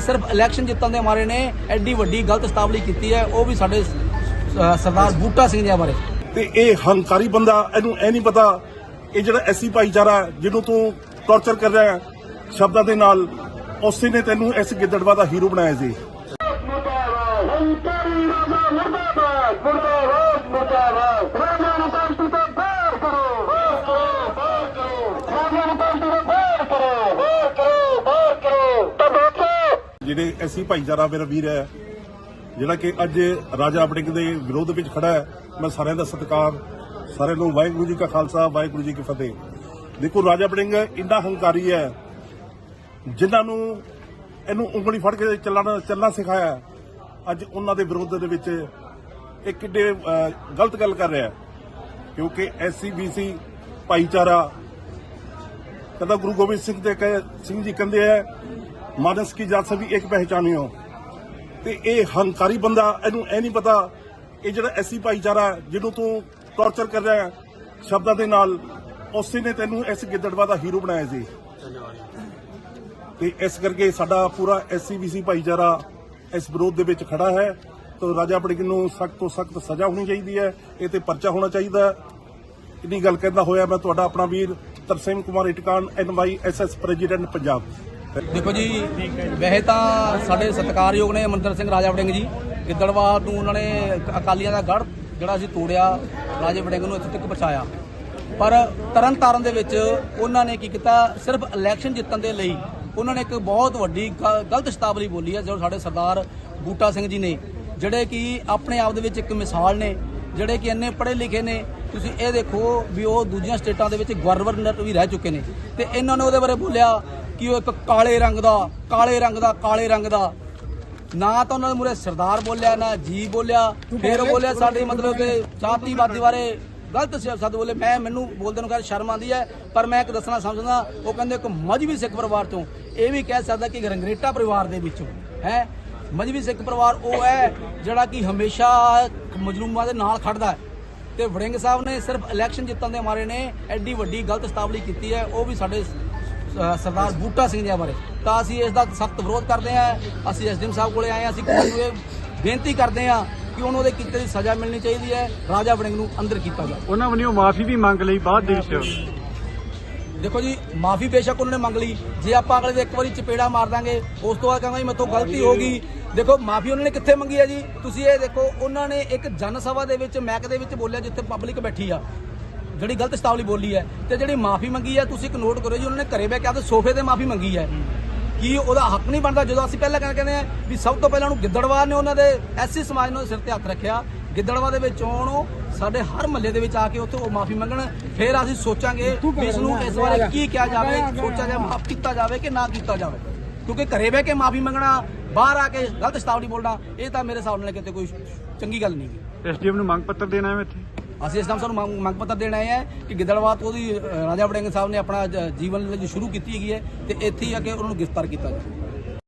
ਸਿਰਫ ਇਲੈਕਸ਼ਨ ਜਿੱਤਣ ਦੇ ਮਾਰੇ ਨੇ, ਐਡੀ ਵੱਡੀ ਗਲਤ ਸਤਾਵਲੀ ਕੀਤੀ ਹੈ, ਉਹ ਵੀ ਸਾਡੇ ਸਰਦਾਰ ਬੂਟਾ ਸਿੰਘ ਦੇ ਬਾਰੇ। ਤੇ ਇਹ ਹੰਕਾਰੀ ਬੰਦਾ, ਇਹਨੂੰ ਇਹ ਨਹੀਂ ਪਤਾ, ਇਹ ਜਿਹੜਾ ਐਸੀ ਭਾਈਚਾਰਾ ਜਿਹਨੂੰ ਤੂੰ ਟੌਰਚਰ ਕਰ ਰਿਹਾ ਸ਼ਬਦਾਂ ਦੇ ਨਾਲ, ਉਸੇ ਨੇ ਤੈਨੂੰ ਇਸ ਗਿੱਦੜਵਾ ਦਾ ਹੀਰੋ ਬਣਾਇਆ ਸੀ ਮੁਰਦਾਬਾਦ ਹੰਕਾਰੀ ਰਾਜਾ ਮੁਰਦਾਬਾਦ ਮੁਰਦਾਬਾਦ ਮੁਰਦਾਬਾਦ ਰਾਜਾ ਨੂੰ ਪਾਰਟੀ ਤੋਂ ਬਾਹਰ ਕਰੋ ਬਾਹਰ ਕਰੋ ਬਾਹਰ ਕਰੋ ਰਾਜਾ ਨੂੰ ਪਾਰਟੀ ਤੋਂ ਬਾਹਰ ਕਰੋ ਬਾਹਰ ਕਰੋ ਬਾਹਰ ਕਰੋ ਤਾਂ ਦੇਖੋ ਜਿਹੜੇ ਐਸੀ ਭਾਈਚਾਰਾ ਮੇਰਾ ਵੀਰ ਹੈ, ਜਿਹੜਾ ਕਿ ਅੱਜ ਰਾਜਾ ਵੜਿੰਗ ਦੇ ਵਿਰੋਧ ਵਿੱਚ ਖੜਾ ਹੈ, ਮੈਂ ਸਾਰਿਆਂ ਦਾ ਸਤਿਕਾਰ, ਸਾਰਿਆਂ ਨੂੰ ਵਾਹਿਗੁਰੂ ਜੀ ਕਾ ਖਾਲਸਾ, ਵਾਹਿਗੁਰੂ ਜੀ ਕੀ ਫਤਿਹ। ਦੇਖੋ, ਰਾਜਾ ਵੜਿੰਗ ਇੰਨਾ ਹੰਕਾਰੀ ਹੈ, ਜਿਨ੍ਹਾਂ ਨੂੰ ਇਹਨੂੰ ਉਂਗਲੀ ਫੜ ਕੇ ਚੱਲਣਾ ਚੱਲਣਾ ਸਿਖਾਇਆ ਅੱਜ ਉਹਨਾਂ ਦੇ ਵਿਰੋਧ ਦੇ ਵਿੱਚ ਇਹ ਕਿੱਡੇ ਗਲਤ ਗੱਲ ਕਰ ਰਿਹਾ ਹੈ, ਕਿਉਂਕਿ ਐਸਸੀ ਬੀਸੀ ਭਾਈਚਾਰਾ, ਕਹਿੰਦਾ ਗੁਰੂ ਗੋਬਿੰਦ ਸਿੰਘ ਦੇ ਸਿੰਘ ਜੀ ਕਹਿੰਦੇ ਹੈ ਮਾਨਸ ਕੀ ਜਾਤ ਸਭੀ ਇੱਕ ਪਹਿਚਾਨਿਓ ਤੇ ਇਹ ਹੰਕਾਰੀ ਬੰਦਾ, ਇਹਨੂੰ ਇਹ ਨਹੀਂ ਪਤਾ ਇਹ ਜਿਹੜਾ ਐਸੀ ਭਾਈਚਾਰਾ ਜਿਹਨੂੰ ਤੂੰ ਟੌਰਚਰ ਕਰ ਰਿਹਾ ਹੈ, ਸ਼ਬਦਾਂ ਦੇ ਨਾਲ, ਉਸੇ ਨੇ ਤੈਨੂੰ ਇਸ ਗਿੱਦੜਵਾ ਦਾ ਹੀਰੋ ਬਣਾਇਆ ਸੀ। ਤੇ ਇਸ ਕਰਕੇ ਸਾਡਾ ਪੂਰਾ ਐਸਸੀਬੀਸੀ ਭਾਈਚਾਰਾ ਇਸ ਵਿਰੋਧ ਦੇ ਵਿੱਚ ਖੜਾ ਹੈ। ਤੋ ਰਾਜਾ ਬੜਿੰਗ ਨੂੰ ਸਖਤ ਤੋਂ ਸਖਤ ਸਜ਼ਾ ਹੋਣੀ ਚਾਹੀਦੀ ਹੈ, ਇਹ ਤੇ ਪਰਚਾ ਹੋਣਾ ਚਾਹੀਦਾ ਹੈ। ਇੰਨੀ ਗੱਲ ਕਹਿੰਦਾ ਹੋਇਆ ਮੈਂ ਤੁਹਾਡਾ ਆਪਣਾ ਵੀਰ ਤਰਸੇਮ ਕੁਮਾਰ ਇਟਕਾਨ ਐਨਵਾਈਐਸਐਸ ਪ੍ਰੈਜ਼ੀਡੈਂਟ ਪੰਜਾਬ। ਦੇਖੋ ਜੀ, ਵੈਸੇ ਤਾਂ ਸਾਡੇ ਸਤਿਕਾਰਯੋਗ ਨੇ ਅਮਰਿੰਦਰ ਸਿੰਘ ਰਾਜਾ ਵੜਿੰਗ ਜੀ ਗਿੱਦੜਵਾਲ ਨੂੰ ਉਹਨਾਂ ਨੇ ਅਕਾਲੀਆਂ ਦਾ ਗੜ ਜਿਹੜਾ ਅਸੀਂ ਤੋੜਿਆ, ਰਾਜੇ ਵੜਿੰਗ ਨੂੰ ਇੱਥੇ ਤੱਕ ਪਹੁੰਚਾਇਆ। ਪਰ ਤਰਨ ਤਾਰਨ ਦੇ ਵਿੱਚ ਉਹਨਾਂ ਨੇ ਕੀ ਕੀਤਾ, ਸਿਰਫ ਇਲੈਕਸ਼ਨ ਜਿੱਤਣ ਦੇ ਲਈ ਉਹਨਾਂ ਨੇ ਇੱਕ ਬਹੁਤ ਵੱਡੀ ਗ- ਗਲਤ ਸ਼ਤਾਬਲੀ ਬੋਲੀ ਹੈ, ਜੋ ਸਾਡੇ ਸਰਦਾਰ ਬੂਟਾ ਸਿੰਘ ਜੀ ਨੇ, ਜਿਹੜੇ ਕਿ ਆਪਣੇ ਆਪ ਦੇ ਵਿੱਚ ਇੱਕ ਮਿਸਾਲ ਨੇ, ਜਿਹੜੇ ਕਿ ਇੰਨੇ ਪੜ੍ਹੇ ਲਿਖੇ ਨੇ। ਤੁਸੀਂ ਇਹ ਦੇਖੋ ਵੀ ਉਹ ਦੂਜੀਆਂ ਸਟੇਟਾਂ ਦੇ ਵਿੱਚ ਗਵਰਨਰ ਵੀ ਰਹਿ ਚੁੱਕੇ ਨੇ। ਤੇ ਇਹਨਾਂ ਨੇ ਉਹਦੇ ਬਾਰੇ ਬੋਲਿਆ ਕਿ ਉਹ ਇੱਕ ਕਾਲੇ ਰੰਗ ਦਾ ਕਾਲੇ ਰੰਗ ਦਾ ਕਾਲੇ ਰੰਗ ਦਾ। ਨਾ ਤਾਂ ਉਹਨਾਂ ਦੇ ਮੂਰੇ ਸਰਦਾਰ ਬੋਲਿਆ ਨਾ ਜੀ ਬੋਲਿਆ। ਫਿਰ ਬੋਲਿਆ ਸਾਡੇ ਮਤਲਬ ਕਿ ਜਾਤੀਵਾਦੀ ਬਾਰੇ ਗਲਤ ਸ਼ਬਦ ਬੋਲੇ। ਮੈਂ ਮੈਨੂੰ ਬੋਲਦੇ ਨੂੰ ਕਹਿੰਦਾ ਸ਼ਰਮ ਆਉਂਦੀ ਹੈ ਪਰ ਮੈਂ ਇੱਕ ਦੱਸਣਾ ਸਮਝਦਾ ਉਹ ਕਹਿੰਦੇ ਇੱਕ ਮਜਬੀ ਸਿੱਖ ਪਰਿਵਾਰ ਚੋਂ। ਇਹ ਵੀ ਕਹਿ ਸਕਦਾ ਕਿ ਰੰਗਰੇਟਾ ਪਰਿਵਾਰ ਦੇ ਵਿੱਚੋਂ ਹੈ। ਮਜਬੀ ਸਿੱਖ ਪਰਿਵਾਰ ਉਹ ਹੈ ਜਿਹੜਾ ਕਿ ਹਮੇਸ਼ਾ ਮਜਲੂਮਾਂ ਦੇ ਨਾਲ ਖੜਦਾ ਹੈ। ਤੇ ਵੜਿੰਗ ਸਾਹਿਬ ਨੇ ਸਿਰਫ ਇਲੈਕਸ਼ਨ ਜਿੱਤਣ ਦੇ ਮਾਰੇ ਨੇ ਐਡੀ ਵੱਡੀ ਗਲਤ ਸਤਾਵਲੀ ਕੀਤੀ ਹੈ। ਉਹ ਵੀ ਸਾਡੇ ਸਰਦਾਰ ਬੂਟਾ ਸਿੰਘ ਜੀ ਬਾਰੇ। ਤਾਂ ਅਸੀਂ ਇਸ ਦਾ ਸਖਤ ਵਿਰੋਧ ਕਰਦੇ ਹਾਂ। ਅਸੀਂ ਐਸਡੀਐਮ ਸਾਹਿਬ ਕੋਲੇ ਆਏ ਹਾਂ। ਅਸੀਂ ਨੂੰ ਇਹ ਬੇਨਤੀ ਕਰਦੇ ਹਾਂ ਕਿ ਉਹਨੂੰ ਉਹਦੇ ਕੀਤੇ ਦੀ ਸਜ਼ਾ ਮਿਲਣੀ ਚਾਹੀਦੀ ਹੈ। ਰਾਜਾ ਵੜਿੰਗ ਨੂੰ ਅੰਦਰ ਕੀਤਾ ਜਾਵੇ। ਉਹਨਾਂ ਵੱਲੋਂ ਮਾਫੀ ਵੀ ਮੰਗ ਲਈ ਬਾਅਦ ਦੇ ਵਿੱਚ। ਦੇਖੋ ਜੀ ਮਾਫੀ ਬੇਸ਼ੱਕ ਉਹਨਾਂ ਨੇ ਮੰਗ ਲਈ। ਜੇ ਆਪਾਂ ਅਗਲੇ ਦੇ ਇੱਕ ਵਾਰੀ ਚਪੇੜਾ ਮਾਰ ਦਾਂਗੇ ਉਸ ਤੋਂ ਬਾਅਦ ਕਹਾਂਗੇ ਜੀ ਮੇਥੋਂ ਗਲਤੀ ਹੋ ਗਈ। ਦੇਖੋ ਮਾਫੀ ਉਹਨਾਂ ਨੇ ਕਿੱਥੇ ਮੰਗੀ ਹੈ ਜੀ? ਤੁਸੀਂ ਇਹ ਦੇਖੋ ਉਹਨਾਂ ਨੇ ਇੱਕ ਜਨ ਸਭਾ ਦੇ ਵਿੱਚ ਮੈਕ ਦੇ ਵਿੱਚ ਬੋਲਿਆ ਜਿੱਥੇ ਪਬਲਿਕ ਬੈਠੀ ਆ। ਜਿਹੜੀ ਗਲਤ ਸਤਾਵਲੀ ਬੋਲੀ ਹੈ ਤੇ ਜਿਹੜੀ ਮਾਫੀ ਮੰਗੀ ਹੈ ਤੁਸੀਂ ਇੱਕ ਨੋਟ ਕਰੋ ਜੀ ਉਹਨਾਂ ਨੇ ਘਰੇ ਬਹਿ ਕੇ ਆਪਦੇ ਸੋਫੇ ਤੇ ਮਾਫੀ ਮੰਗੀ ਹੈ। ਕੀ ਉਹਦਾ ਹੱਕ ਨਹੀਂ ਬਣਦਾ? ਜਦੋਂ ਅਸੀਂ ਪਹਿਲਾਂ ਕਹਿੰਦੇ ਆ ਵੀ ਸਭ ਤੋਂ ਪਹਿਲਾਂ ਉਹਨੂੰ ਗਿੱਦੜਵਾ ਨੇ ਉਹਨਾਂ ਦੇ ਐਸੀ ਸਮਾਜ ਨੂੰ ਸਿਰ ਤੇ ਹੱਥ ਰੱਖਿਆ। ਗਿੱਦੜਵਾ ਦੇ ਵਿੱਚ ਆਉਣ ਉਹ ਸਾਡੇ ਹਰ ਮਹੱਲੇ ਦੇ ਵਿੱਚ ਆ ਕੇ ਉੱਥੇ ਉਹ ਮਾਫੀ ਮੰਗਣ। ਫਿਰ ਅਸੀਂ ਸੋਚਾਂਗੇ ਇਸ ਨੂੰ ਇਸ ਬਾਰੇ ਕੀ ਕਿਹਾ ਜਾਵੇ ਸੋਚਿਆ ਜਾਵੇ ਮਾਫ ਕੀਤਾ ਜਾਵੇ ਕਿ ਨਾ ਕੀਤਾ ਜਾਵੇ। ਕਿਉਂਕਿ ਘਰੇ ਬਹਿ ਕੇ ਮਾਫੀ ਮੰਗਣਾ ਬਾਹਰ ਆ ਕੇ ਗਲਤ ਸਤਾਵਲੀ ਬੋਲਣਾ ਇਹ ਤਾਂ ਮੇਰੇ ਹਿਸਾਬ ਨਾਲ ਕਿਤੇ ਕੋਈ ਚੰਗੀ ਗੱਲ ਨਹੀਂ ਹੈ ਐਸਡੀਐਮ ਨੂੰ ਮੰਗ ਪੱਤਰ ਦੇਣਾ ਹੈ ਇੱਥੇ। ਅਸੀਂ ਇਸ ਟਾਈਮ ਸਾਨੂੰ ਮੰਗ ਮੰਗ ਪੱਤਰ ਦੇਣ ਆਏ ਹੈ ਕਿ ਗਿੱਦੜਵਾ ਤੋਂ ਉਹਦੀ ਰਾਜਾ ਵੜਿੰਗ ਸਾਹਿਬ ਨੇ ਆਪਣਾ ਜੀਵਨ ਸ਼ੁਰੂ ਕੀਤੀ ਹੈਗੀ ਹੈ ਤੇ ਇੱਥੇ ਹੀ ਆ ਕੇ ਉਹਨਾਂ ਨੂੰ ਗ੍ਰਿਫਤਾਰ ਕੀਤਾ ਜਾਵੇ।